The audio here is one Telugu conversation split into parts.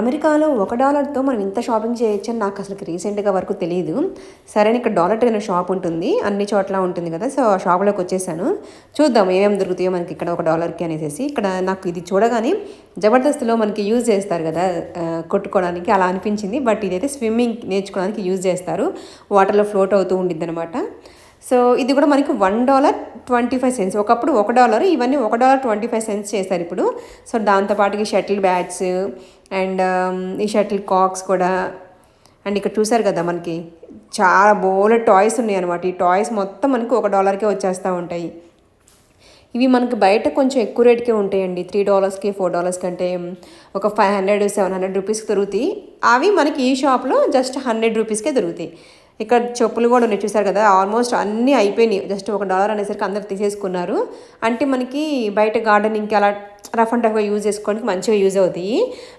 అమెరికాలో ఒక డాలర్తో మనం ఇంత షాపింగ్ చేయొచ్చని నాకు అసలు రీసెంట్గా వరకు తెలియదు సరే ఇక్కడ డాలర్ ట్రైన్ షాప్ ఉంటుంది. అన్ని చోట్ల ఉంటుంది కదా. సో ఆ షాప్లోకి వచ్చేసాను. చూద్దాం ఏమేమి దొరుకుతాయో మనకి ఇక్కడ ఒక డాలర్కి అనేసి ఇక్కడ నాకు ఇది చూడగానే జబర్దస్త్లో మనకి యూజ్ చేస్తారు కదా కొట్టుకోవడానికి అలా అనిపించింది. బట్ ఇదైతే స్విమ్మింగ్ నేర్చుకోవడానికి యూజ్ చేస్తారు. వాటర్లో ఫ్లోట్ అవుతూ ఉండిద్ది అనమాట సో ఇది కూడా మనకి one dollar twenty five cents ఒకప్పుడు ఒక డాలర్ ఇవన్నీ ఒక డాలర్ ట్వంటీ ఫైవ్ సెన్స్ చేశారు ఇప్పుడు. సో దాంతోపాటుకి షటిల్ బ్యాట్స్ అండ్ ఈ షటిల్ కాక్స్ um, కూడా. అండ్ ఇక్కడ చూసారు కదా మనకి చాలా బోల టాయ్స్ ఉన్నాయి అనమాట ఈ టాయ్స్ మొత్తం మనకి ఒక డాలర్కే వచ్చేస్తూ ఉంటాయి. ఇవి మనకి బయట కొంచెం ఎక్కువ రేట్కే ఉంటాయండి. త్రీ డాలర్స్కి ఫోర్ డాలర్స్ కంటే ఒక ఫైవ్ హండ్రెడ్ సెవెన్ హండ్రెడ్ రూపీస్కి దొరుకుతాయి. అవి మనకి ఈ షాప్లో జస్ట్ హండ్రెడ్ రూపీస్కే దొరుకుతాయి. ఇక్కడ చెప్పులు కూడా ఉన్నాయి చూసారు కదా? ఆల్మోస్ట్ అన్నీ అయిపోయినాయి. జస్ట్ ఒక డాలర్ అనేసరికి అందరు తీసేసుకున్నారు. అంటే మనకి బయట గార్డెనింగ్కి అలా రఫ్ అండ్ టఫ్గా యూజ్ చేసుకోవడానికి మంచిగా యూజ్ అవుతాయి.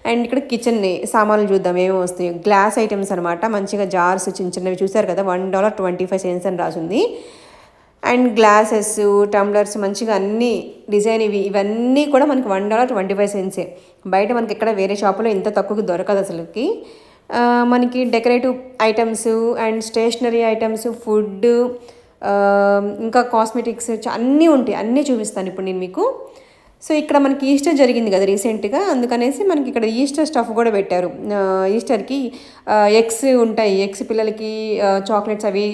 అండ్ ఇక్కడ కిచెన్ సామాన్లు చూద్దాం ఏమేమి వస్తాయి గ్లాస్ ఐటమ్స్ అనమాట మంచిగా జార్స్ చిన్న చిన్నవి చూసారు కదా? One dollar twenty five cents అని రాసింది. అండ్ గ్లాసెస్ టంబ్లర్స్ మంచిగా అన్ని డిజైన్ ఇవి ఇవన్నీ కూడా మనకి వన్ డాలర్ ట్వంటీ ఫైవ్ సెన్సే బయట మనకి ఇక్కడ వేరే షాపులో ఇంత తక్కువకి దొరకదు అసలుకి. మనకి decorative items and stationery items food ఇంకా కాస్మెటిక్స్ అన్నీ ఉంటాయి. అన్నీ చూపిస్తాను ఇప్పుడు నేను మీకు. సో ఇక్కడ మనకి ఈస్టర్ జరిగింది కదా రీసెంట్గా. అందుకనేసి మనకి ఇక్కడ ఈస్టర్ స్టఫ్ కూడా పెట్టారు. ఈస్టర్కి ఎగ్స్ ఉంటాయి. ఎగ్స్ పిల్లలకి చాక్లెట్స్ అవి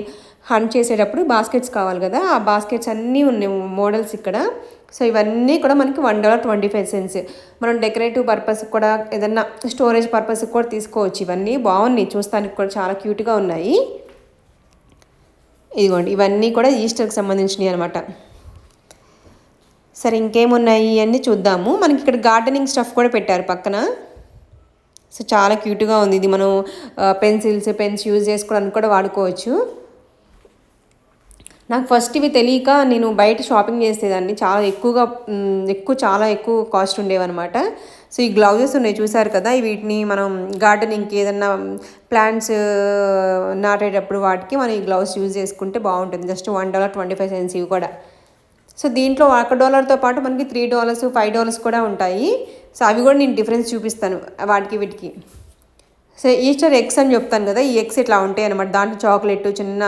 హంట్ చేసేటప్పుడు బాస్కెట్స్ కావాలి కదా. ఆ బాస్కెట్స్ అన్నీ ఉన్నాయి మోడల్స్ ఇక్కడ. సో ఇవన్నీ కూడా మనకి one dollar twenty five cents మనం డెకరేటివ్ పర్పస్కి కూడా ఏదన్నా స్టోరేజ్ పర్పస్కి కూడా తీసుకోవచ్చు. ఇవన్నీ బాగున్నాయి. చూస్తానికి కూడా చాలా క్యూట్గా ఉన్నాయి. ఇదిగోండి. ఇవన్నీ కూడా ఈస్టర్కి సంబంధించినవి అనమాట సరే ఇంకేమున్నాయి? అన్నీ చూద్దాము. మనకి ఇక్కడ గార్డెనింగ్ స్టఫ్ కూడా పెట్టారు పక్కన. సో చాలా క్యూట్గా ఉంది. ఇది మనం పెన్సిల్స్ పెన్స్ యూజ్ చేసుకోవడానికి కూడా వాడుకోవచ్చు. నాకు ఫస్ట్ ఇవి తెలియక నేను బయట షాపింగ్ చేసేదాన్ని. చాలా ఎక్కువగా ఎక్కువ చాలా ఎక్కువ కాస్ట్ ఉండేవన్నమాట. సో ఈ గ్లౌజెస్ ఉన్నాయి చూసారు కదా వీటిని మనం గార్డెనింగ్కి ఏదన్నా ప్లాంట్స్ నాటేటప్పుడు వాటికి మనం ఈ గ్లౌజ్ యూజ్ చేసుకుంటే బాగుంటుంది. Just one dollar twenty five cents ఇవి కూడా. సో దీంట్లో ఒక డాలర్తో పాటు మనకి త్రీ డాలర్స్ ఫైవ్ డాలర్స్ కూడా ఉంటాయి. సో అవి కూడా నేను డిఫరెన్స్ చూపిస్తాను వాటికి వీటికి. సో ఈస్టర్ ఎగ్స్ అని చెప్తాను కదా ఈ ఎగ్స్ ఇట్లా ఉంటాయి అనమాట దాంట్లో చాక్లెట్ చిన్న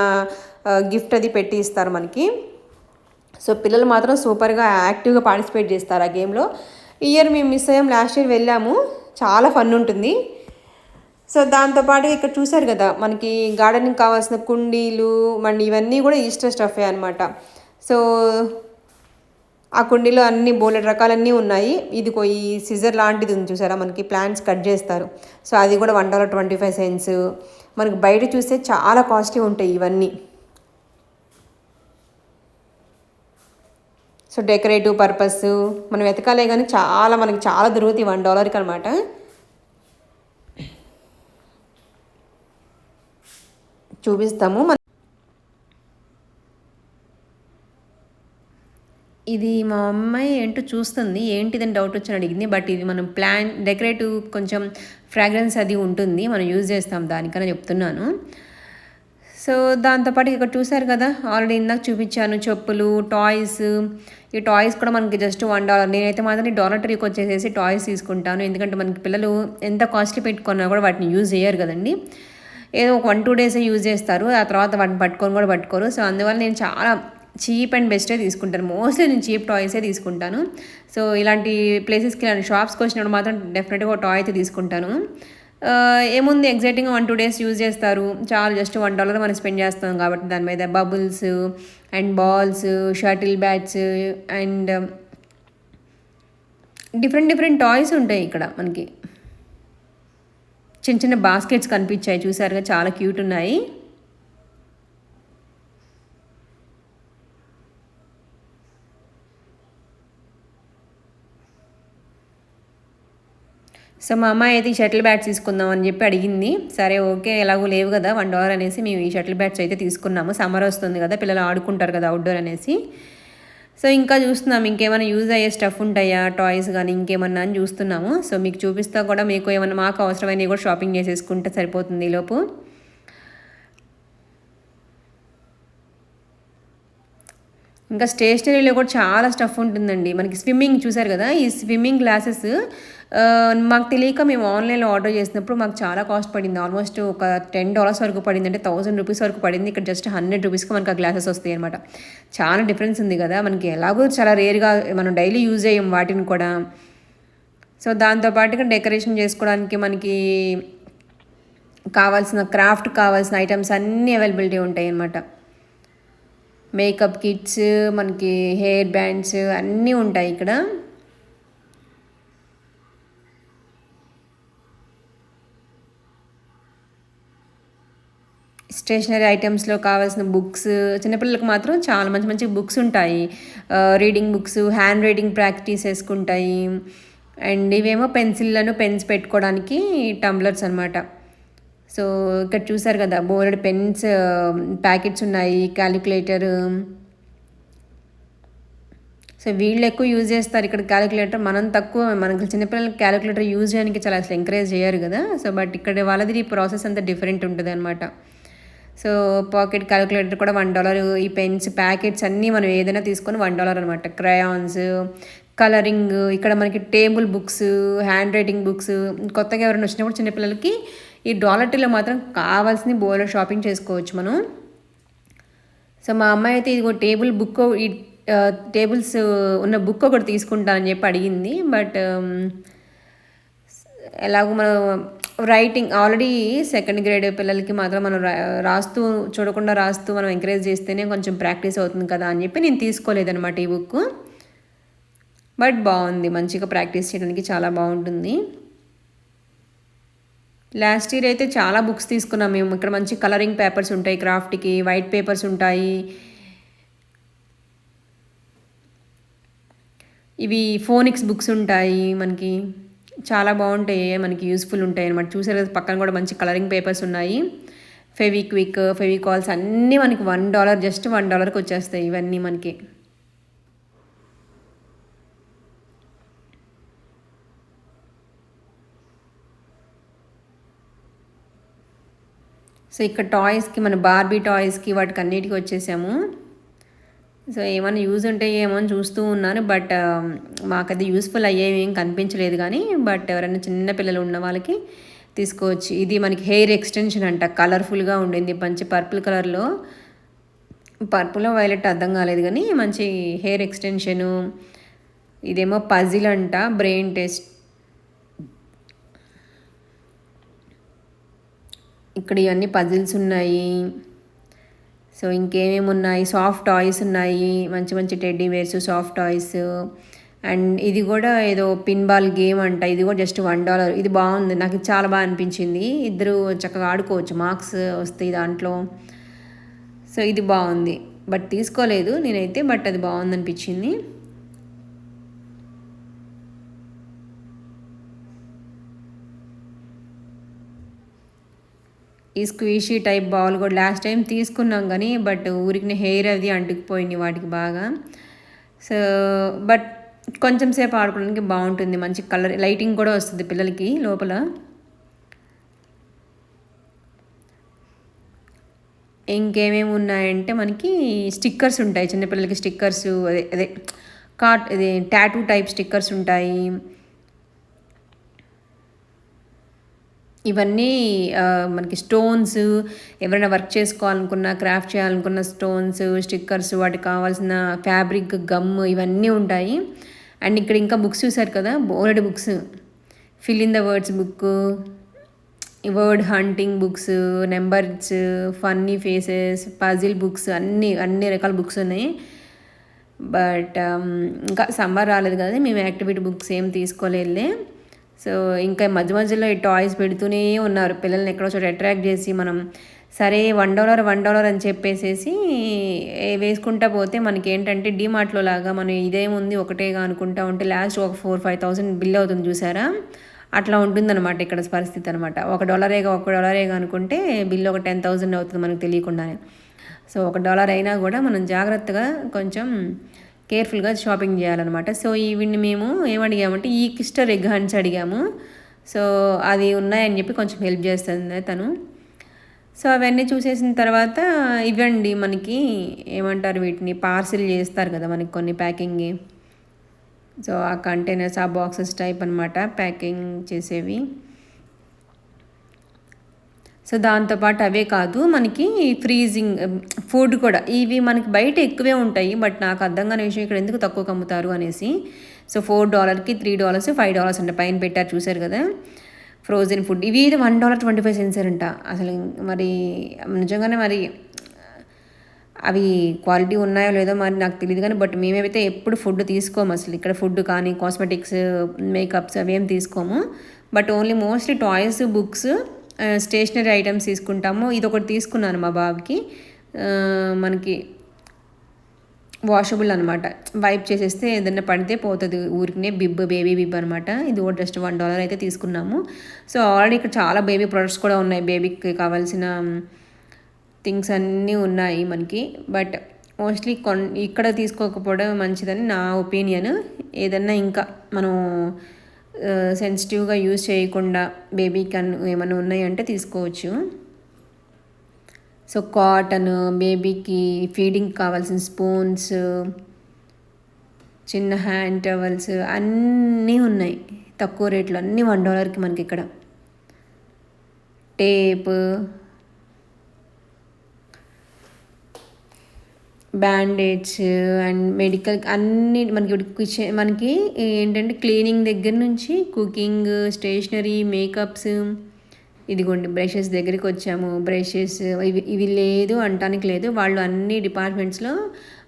గిఫ్ట్ అది పెట్టి ఇస్తారు మనకి. సో పిల్లలు మాత్రం సూపర్గా యాక్టివ్గా పార్టిసిపేట్ చేస్తారు ఆ గేమ్లో. ఈ ఇయర్ మేము మిస్ అయ్యాం లాస్ట్ ఇయర్ వెళ్ళాము. చాలా ఫన్ ఉంటుంది. సో దాంతోపాటు ఇక్కడ చూసారు కదా మనకి గార్డెనింగ్ కావాల్సిన కుండీలు మళ్ళీ ఇవన్నీ కూడా ఈస్టర్ స్టఫే అనమాట సో ఆ కుండీలో అన్ని బోలెడ్ రకాలన్నీ ఉన్నాయి. ఇది ఈ సిజర్ లాంటిది ఉంది చూసారా మనకి ప్లాంట్స్ కట్ చేస్తారు. సో అది కూడా one dollar twenty five cents మనకి బయట చూస్తే చాలా కాస్ట్లీ ఉంటాయి ఇవన్నీ. సో డెకరేటివ్ పర్పస్ మనం వెతకాలే కానీ చాలా మనకి చాలా దొరుకుతాయి వన్ డాలర్కి అనమాట చూపిస్తాము. మన ఇది మా అమ్మాయి ఏంటో చూస్తుంది. ఏంటిదని డౌట్ వచ్చి అడిగింది. బట్ ఇది మనం ప్లాన్ డెకరేటివ్ కొంచెం ఫ్రాగ్రెన్స్ అది ఉంటుంది. మనం యూజ్ చేస్తాం దానికని చెప్తున్నాను. సో దాంతోపాటు ఇక్కడ చూసారు కదా ఆల్రెడీ ఇందాక చూపించాను చెప్పులు టాయ్స్ ఈ టాయ్స్ కూడా మనకి జస్ట్ వన్ డాలర్ నేనైతే మాత్రం ఈ వచ్చేసేసి టాయ్స్ తీసుకుంటాను. ఎందుకంటే మనకి పిల్లలు ఎంత కాస్ట్లీ పెట్టుకున్నా కూడా వాటిని యూజ్ చేయరు కదండి. ఏదో ఒక వన్ టూ డేసే యూజ్ చేస్తారు. ఆ తర్వాత వాటిని పట్టుకొని కూడా పట్టుకోరు. సో అందువల్ల నేను చాలా చీప్ అండ్ బెస్టే తీసుకుంటాను. మోస్ట్లీ నేను చీప్ టాయ్సే తీసుకుంటాను. సో ఇలాంటి ప్లేసెస్కి ఇలాంటి షాప్స్కి వచ్చినప్పుడు మాత్రం డెఫినెట్గా ఒక టాయ్ అయితే తీసుకుంటాను. ఏముంది exciting one two days use చేస్తారు. చాలా జస్ట్ వన్ డాలర్ మనం స్పెండ్ చేస్తాం కాబట్టి దాని మీద bubbles and balls shuttle bats and different different toys ఉంటాయి ఇక్కడ మనకి. చిన్న చిన్న బాస్కెట్స్ కనిపించాయి. చూసారుగా? చాలా క్యూట్ ఉన్నాయి. సో మా అమ్మాయి అయితే ఈ షటిల్ బ్యాట్స్ తీసుకుందాం అని చెప్పి అడిగింది. సరే ఓకే ఎలాగో లేవు కదా వన్ డాలర్ అనేసి మేము ఈ షటిల్ బ్యాట్స్ అయితే తీసుకున్నాము. సమ్మర్ వస్తుంది కదా పిల్లలు ఆడుకుంటారు కదా అవుట్డోర్ అనేసి. సో ఇంకా చూస్తున్నాం ఇంకేమైనా యూజ్ అయ్యే స్టఫ్ ఉంటాయా టాయ్స్ కానీ ఇంకేమన్నా అని చూస్తున్నాము. సో మీకు చూపిస్తా కూడా మీకు ఏమైనా మాకు అవసరమైనవి కూడా షాపింగ్ చేసేసుకుంటే సరిపోతుంది ఈలోపు ఇంకా స్టేషనరీలో కూడా చాలా స్టఫ్ ఉంటుందండి. మనకి స్విమ్మింగ్ చూసారు కదా ఈ స్విమ్మింగ్ గ్లాసెస్ మాకు తెలియక మేము ఆన్లైన్లో ఆర్డర్ చేసినప్పుడు మాకు చాలా కాస్ట్ పడింది. ఆల్మోస్ట్ ఒక టెన్ డాలర్స్ వరకు పడింది. అంటే థౌసండ్ రూపీస్ వరకు పడింది. ఇక్కడ జస్ట్ హండ్రెడ్ రూపీస్కి మనకు ఆ గ్లాసెస్ వస్తాయి అనమాట చాలా డిఫరెన్స్ ఉంది కదా. మనకి ఎలాగో చాలా రేర్గా మనం డైలీ యూజ్ చేయం వాటిని కూడా. సో దాంతోపాటుగా డెకరేషన్ చేసుకోవడానికి మనకి కావాల్సిన క్రాఫ్ట్ కావాల్సిన ఐటమ్స్ అన్నీ అవైలబిలిటీ ఉంటాయి అన్నమాట. మేకప్ కిట్స్ మనకి హెయిర్ బ్యాండ్స్ అన్నీ ఉంటాయి ఇక్కడ. స్టేషనరీ ఐటమ్స్లో కావాల్సిన బుక్స్ చిన్నపిల్లలకు మాత్రం చాలా మంచి మంచి బుక్స్ ఉంటాయి. Reading books handwriting practice వేసుకుంటాయి అండ్ ఇవేమో పెన్సిల్లను పెన్స్ పెట్టుకోవడానికి టంబ్లర్స్ అనమాట సో ఇక్కడ చూసారు కదా బోర్డ్ పెన్స్ ప్యాకెట్స్ ఉన్నాయి క్యాలిక్యులేటర్. సో వీళ్ళు ఎక్కువ యూజ్ చేస్తారు ఇక్కడ క్యాలిక్యులేటర్. మనం తక్కువ మనకి చిన్నపిల్లలకి క్యాలిక్యులేటర్ యూజ్ చేయడానికి చాలా అసలు ఎంకరేజ్ చేయరు కదా. సో బట్ ఇక్కడ వాళ్ళది ప్రాసెస్ అంతా డిఫరెంట్ ఉంటుంది అనమాట సో పాకెట్ క్యాలిక్యులేటర్ కూడా వన్ డాలర్. ఈ పెన్స్ ప్యాకెట్స్ అన్నీ మనం ఏదైనా తీసుకొని వన్ డాలర్ అనమాట క్రయాన్స్ కలరింగ్ ఇక్కడ మనకి table books handwriting books కొత్తగా ఎవరైనా వచ్చినప్పుడు చిన్నపిల్లలకి ఈ డాలర్ టీలో మాత్రం కావాల్సింది బోర్లో షాపింగ్ చేసుకోవచ్చు మనం. సో మా అమ్మాయి అయితే ఇదిగో టేబుల్ బుక్ ఈ టేబుల్స్ ఉన్న బుక్ ఒకటి తీసుకుంటానని చెప్పి అడిగింది. బట్ ఎలాగో మనం రైటింగ్ ఆల్రెడీ సెకండ్ గ్రేడ్ పిల్లలకి మాత్రం మనం రాస్తూ చూడకుండా రాస్తూ మనం ఎంకరేజ్ చేస్తేనే కొంచెం ప్రాక్టీస్ అవుతుంది కదా అని చెప్పి నేను తీసుకోలేదన్నమాట ఈ బుక్ బట్ బాగుంది మంచిగా ప్రాక్టీస్ చేయడానికి చాలా బాగుంటుంది. లాస్ట్ ఇయర్ అయితే చాలా బుక్స్ తీసుకున్నాం మేము. ఇక్కడ మంచి కలరింగ్ పేపర్స్ ఉంటాయి క్రాఫ్ట్కి వైట్ పేపర్స్ ఉంటాయి. ఇవి ఫోనిక్స్ బుక్స్ ఉంటాయి మనకి. చాలా బాగుంటాయి మనకి యూస్ఫుల్ ఉంటాయి అనమాట చూసారు కదా పక్కన కూడా మంచి కలరింగ్ పేపర్స్ ఉన్నాయి. ఫెవిక్విక్ ఫెవికాల్స్ అన్నీ మనకి వన్ డాలర్ జస్ట్ వన్ డాలర్కి వచ్చేస్తాయి ఇవన్నీ మనకి. సో ఇక్కడ టాయ్స్కి మన బార్బీ టాయ్స్కి వాటికి అన్నిటికీ వచ్చేసాము. సో ఏమైనా యూజ్ ఉంటాయి ఏమో అని చూస్తూ ఉన్నాను. బట్ మాకు అది యూస్ఫుల్ అయ్యేవి ఏం కనిపించలేదు కానీ బట్ ఎవరైనా చిన్న పిల్లలు ఉన్న వాళ్ళకి తీసుకోవచ్చు. ఇది మనకి హెయిర్ ఎక్స్టెన్షన్ అంట. కలర్ఫుల్గా ఉండింది. మంచి పర్పుల్ కలర్లో. పర్పుల్ వైలెట్ అర్థం కాలేదు కానీ మంచి హెయిర్ ఎక్స్టెన్షను. ఇదేమో పజిల్ అంట. Brain test. ఇక్కడ ఇవన్నీ పజిల్స్ ఉన్నాయి. సో ఇంకేమేమి ఉన్నాయి సాఫ్ట్ టాయ్స్ ఉన్నాయి. మంచి మంచి teddy bears soft toys and ఇది కూడా ఏదో పిన్ బాల్ గేమ్ అంట. ఇది కూడా జస్ట్ వన్ డాలర్ ఇది బాగుంది. నాకు చాలా బాగా అనిపించింది. ఇద్దరు చక్కగా ఆడుకోవచ్చు. మార్క్స్ వస్తాయి దాంట్లో. సో ఇది బాగుంది. బట్ తీసుకోలేదు నేనైతే బట్ అది బాగుంది అనిపించింది. ఈ స్క్వీషీ టైప్ బాల్ కూడా లాస్ట్ టైం తీసుకున్నాం కానీ బట్ ఊరికి హెయిర్ అది అంటుకుపోయింది వాటికి బాగా. సో బట్ కొంచెం సేపు ఆడుకోవడానికి బాగుంటుంది మంచి కలర్ లైటింగ్ కూడా వస్తుంది పిల్లలకి లోపల. ఇంకేమేమి ఉన్నాయంటే మనకి స్టిక్కర్స్ ఉంటాయి చిన్నపిల్లలకి స్టిక్కర్స్ అదే అదే కాట్ ఇది టాటూ టైప్ స్టిక్కర్స్ ఉంటాయి. ఇవన్నీ మనకి స్టోన్స్ ఎవరైనా వర్క్ చేసుకోవాలనుకున్న క్రాఫ్ట్ చేయాలనుకున్న స్టోన్స్ స్టిక్కర్స్ వాటికి కావాల్సిన ఫ్యాబ్రిక్ గమ్ ఇవన్నీ ఉంటాయి. అండ్ ఇక్కడ ఇంకా బుక్స్ చూసారు కదా? Board books fill in the words book word hunting books numbers funny faces puzzle books అన్నీ అన్ని రకాల బుక్స్ ఉన్నాయి. బట్ um, ఇంకా సమ్మర్ రాలేదు కదా? మేము యాక్టివిటీ బుక్స్ ఏం తీసుకోలేదులే. సో ఇంకా మధ్య మధ్యలో ఈ టాయ్స్ పెడుతూనే ఉన్నారు. పిల్లల్ని ఎక్కడో చోట అట్రాక్ట్ చేసి మనం సరే వన్ డాలర్ వన్ డాలర్ అని చెప్పేసేసి వేసుకుంటా పోతే మనకి ఏంటంటే డీమార్ట్లో లాగా మనం ఇదేముంది ఒకటేగా అనుకుంటా ఉంటే లాస్ట్ ఒక ఫోర్ ఫైవ్ థౌసండ్ బిల్ అవుతుంది చూసారా? అట్లా ఉంటుందన్నమాట ఇక్కడ పరిస్థితి అనమాట ఒక డాలరేగా ఒక డాలరేగా అనుకుంటే బిల్ ఒక టెన్ థౌసండ్ అవుతుంది మనకు తెలియకుండానే. సో ఒక డాలర్ అయినా కూడా మనం జాగ్రత్తగా కొంచెం కేర్ఫుల్గా షాపింగ్ చేయాలన్నమాట. సో ఈవిని మేము ఏమడిగామంటే ఈ కిస్టర్ ఎగ్ హండ్స్ అడిగాము. సో అది ఉన్నాయని చెప్పి కొంచెం హెల్ప్ చేస్తుంది తను. సో అవన్నీ చూసేసిన తర్వాత ఇవ్వండి మనకి ఏమంటారు వీటిని పార్సిల్ చేస్తారు కదా మనకి కొన్ని ప్యాకింగ్. సో ఆ కంటైనర్స్ ఆ బాక్సెస్ టైప్ అనమాట ప్యాకింగ్ చేసేవి. సో దాంతోపాటు అవే కాదు మనకి ఫ్రీజింగ్ ఫుడ్ కూడా. ఇవి మనకి బయట ఎక్కువే ఉంటాయి బట్ నాకు అర్థం కాని విషయం ఇక్కడ ఎందుకు తక్కువ అమ్ముతారు అనేసి. సో ఫోర్ డాలర్కి త్రీ డాలర్స్ ఫైవ్ డాలర్స్ అంటే పైన పెట్టారు చూసారు కదా. ఫ్రోజన్ ఫుడ్ ఇవి one dollar twenty five cents అంట. అసలు మరి నిజంగానే మరి అవి క్వాలిటీ ఉన్నాయో లేదో మరి నాకు తెలియదు కానీ బట్ మేమైతే ఎప్పుడు ఫుడ్ తీసుకోము అసలు. ఇక్కడ ఫుడ్ కానీ కాస్మెటిక్స్ మేకప్స్ అవి ఏం తీసుకోము. But only mostly toys books stationery items తీసుకుంటాము. ఇది ఒకటి తీసుకున్నాను మా బాబుకి. మనకి వాషబుల్ అనమాట వైప్ చేసేస్తే ఏదైనా పడితే పోతుంది ఊరికినే. బిబ్ బేబీ బిబ్ అనమాట ఇది కూడా జస్ట్ వన్ డాలర్ అయితే తీసుకున్నాము. సో ఆల్రెడీ ఇక్కడ చాలా బేబీ ప్రొడక్ట్స్ కూడా ఉన్నాయి. బేబీకి కావాల్సిన థింగ్స్ అన్నీ ఉన్నాయి మనకి. బట్ మోస్ట్లీ కొన్ ఇక్కడ తీసుకోకపోవడం మంచిదని నా ఒపీనియన్ ఏదన్నా ఇంకా మనం సెన్సిటివ్గా యూజ్ చేయకుండా బేబీకి ఏమైనా ఉన్నాయంటే తీసుకోవచ్చు. సో కాటన్ బేబీకి ఫీడింగ్ కావాల్సిన స్పూన్స్ చిన్న హ్యాండ్ టవల్స్ అన్నీ ఉన్నాయి. తక్కువ రేట్లో అన్నీ వన్ డాలర్కి మనకి ఇక్కడ. టేప్ బ్యాండేడ్స్ అండ్ మెడికల్ అన్ని మనకి ఇప్పుడు కిచెన్ మనకి ఏంటంటే క్లీనింగ్ దగ్గర నుంచి కుకింగ్ స్టేషనరీ మేకప్స్ ఇదిగోండి బ్రషెస్ దగ్గరికి వచ్చాము. బ్రషెస్ ఇవి ఇవి లేదు అంటానికి లేదు. వాళ్ళు అన్ని డిపార్ట్మెంట్స్లో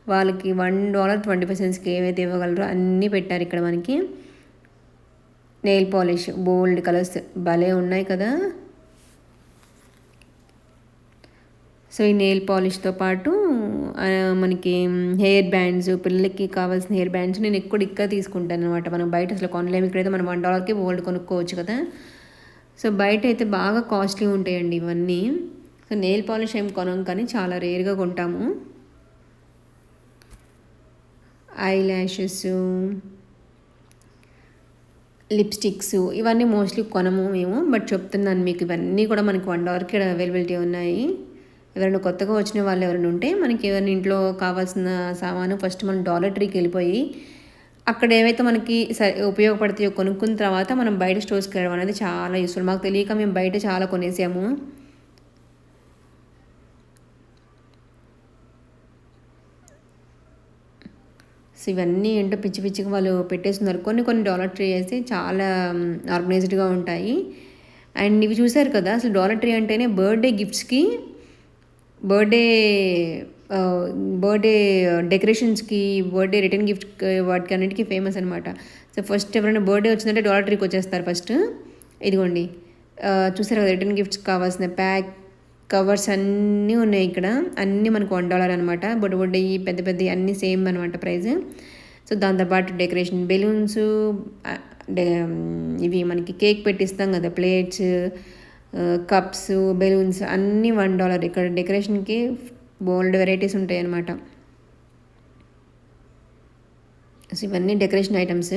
వాళ్ళకి వన్ డాలర్ ట్వంటీ పర్సెంట్స్కి ఏవైతే ఇవ్వగలరో అన్నీ పెట్టారు ఇక్కడ మనకి. నెయిల్ పాలిష్ బోల్డ్ కలర్స్ భలే ఉన్నాయి కదా. సో ఈ నెయిల్ పాలిష్తో పాటు మనకి హెయిర్ బ్యాండ్స్ పిల్లలకి కావాల్సిన హెయిర్ బ్యాండ్స్ నేను ఎక్కువ ఇక్కడ తీసుకుంటాను అనమాట మనం బయట అసలు కొనలేము. ఇక్కడైతే మనం వన్ డాలర్కి ఓల్డ్ కొనుక్కోవచ్చు కదా. సో బయట అయితే బాగా కాస్ట్లీ ఉంటాయండి ఇవన్నీ. సో నెయిల్ పాలిష్ ఏం కొనం కానీ చాలా రేర్గా కొంటాము. ఐ ల్యాషెస్ లిప్స్టిక్స్ ఇవన్నీ మోస్ట్లీ కొనము మేము. బట్ చెప్తున్నాను మీకు ఇవన్నీ కూడా మనకి వన్ డాలర్కి ఇక్కడ అవైలబిలిటీ ఉన్నాయి. ఎవరైనా కొత్తగా వచ్చిన వాళ్ళు ఎవరైనా ఉంటే మనకి ఎవరైనా ఇంట్లో కావాల్సిన సామాను ఫస్ట్ మనం డాలర్ ట్రీకి వెళ్ళిపోయి అక్కడ ఏవైతే మనకి సరే ఉపయోగపడతాయో కొనుక్కున్న తర్వాత మనం బయట స్టోర్స్కి వెళ్ళడం అనేది చాలా యూస్ఫుల్ మాకు తెలియక మేము బయట చాలా కొనేసాము. సో ఇవన్నీ ఏంటో పిచ్చి పిచ్చిగా వాళ్ళు పెట్టేస్తున్నారు. కొన్ని కొన్ని డాలర్ ట్రీ అయితే చాలా ఆర్గనైజ్డ్గా ఉంటాయి. అండ్ ఇవి చూశారు కదా అసలు డాలర్ ట్రీ అంటేనే బర్త్డే గిఫ్ట్స్కి బర్త్డే బర్త్డే డెకరేషన్స్కి బర్త్డే రిటర్న్ గిఫ్ట్ వాటికి అన్నిటికీ ఫేమస్ అనమాట సో ఫస్ట్ ఎవరైనా బర్త్డే వచ్చిందంటే డాలర్ ట్రీకి వచ్చేస్తారు ఫస్ట్. ఇదిగోండి. చూసారు కదా రిటర్న్ గిఫ్ట్స్ కావాల్సిన ప్యాక్ కవర్స్ అన్నీ ఉన్నాయి ఇక్కడ. అన్నీ మనకు వన్ డాలర్ అనమాట బొడ్డు బొడ్డయి పెద్ద పెద్ద అన్నీ సేమ్ అనమాట ప్రైస్ సో దాంతోపాటు డెకరేషన్ బెలూన్స్ ఇవి మనకి కేక్ పెట్టిస్తాం కదా ప్లేట్స్ కప్స్ బెలూన్స్ అన్నీ వన్ డాలర్ ఇక్కడ డెకరేషన్కి బోల్డ్ వెరైటీస్ ఉంటాయి అన్నమాట సో ఇవన్నీ decoration items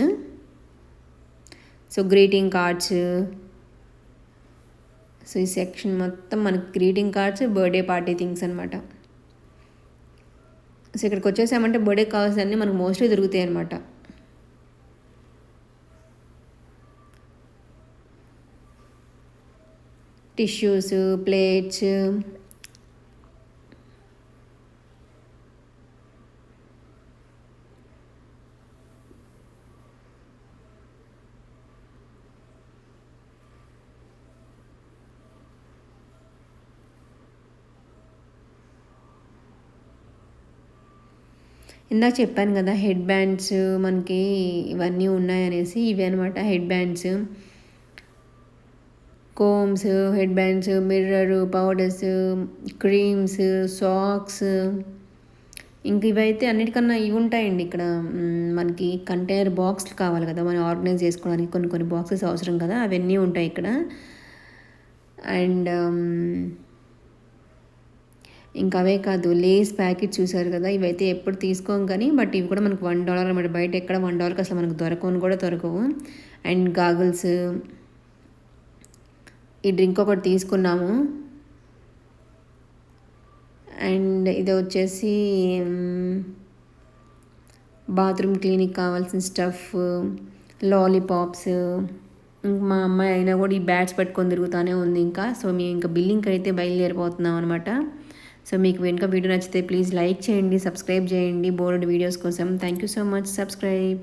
so greeting cards so ఈ సెక్షన్ మొత్తం మనకి greeting cards birthday party things అనమాట సో ఇక్కడికి వచ్చేసామంటే బర్త్డే అన్నీ మనకు మోస్ట్లీ దొరుకుతాయి అనమాట టిష్యూస్ ప్లేట్స్ ఇందాక చెప్పాను కదా హెడ్ బ్యాండ్స్ మనకి ఇవన్నీ ఉన్నాయనేసి ఇవి అనమాట head bands combs head bands mirror powders creams socks ఇంక ఇవైతే అన్నిటికన్నా ఇవి ఉంటాయండి ఇక్కడ. మనకి కంటైనర్ బాక్స్ కావాలి కదా మనం ఆర్గనైజ్ చేసుకోవడానికి కొన్ని కొన్ని బాక్సెస్ అవసరం కదా అవన్నీ ఉంటాయి ఇక్కడ. అండ్ ఇంకా అవే కాదు లేస్ ప్యాకెట్ చూసారు కదా ఇవైతే ఎప్పుడు తీసుకోం కానీ బట్ ఇవి కూడా మనకు వన్ డాలర్ అనమాట బయట ఎక్కడ వన్ డాలర్కి అసలు మనకు దొరకవని కూడా దొరకవు. అండ్ గాగుల్స్ ఈ డ్రింక్ ఒకటి తీసుకున్నాము. అండ్ ఇది వచ్చేసి బాత్రూమ్ క్లీనిక్ కావాల్సిన స్టఫ్ లాలీపాప్స్. మా అమ్మాయి అయినా కూడా ఈ బ్యాట్స్ పెట్టుకొని తిరుగుతూనే ఉంది ఇంకా. సో మేము ఇంకా బిల్లింగ్కి అయితే బయలుదేరిపోతున్నాం అనమాట సో మీకు వెనుక వీడియో నచ్చితే ప్లీజ్ లైక్ చేయండి సబ్స్క్రైబ్ చేయండి. బోర్డ్ వీడియోస్ కోసం. Thank you so much. Subscribe.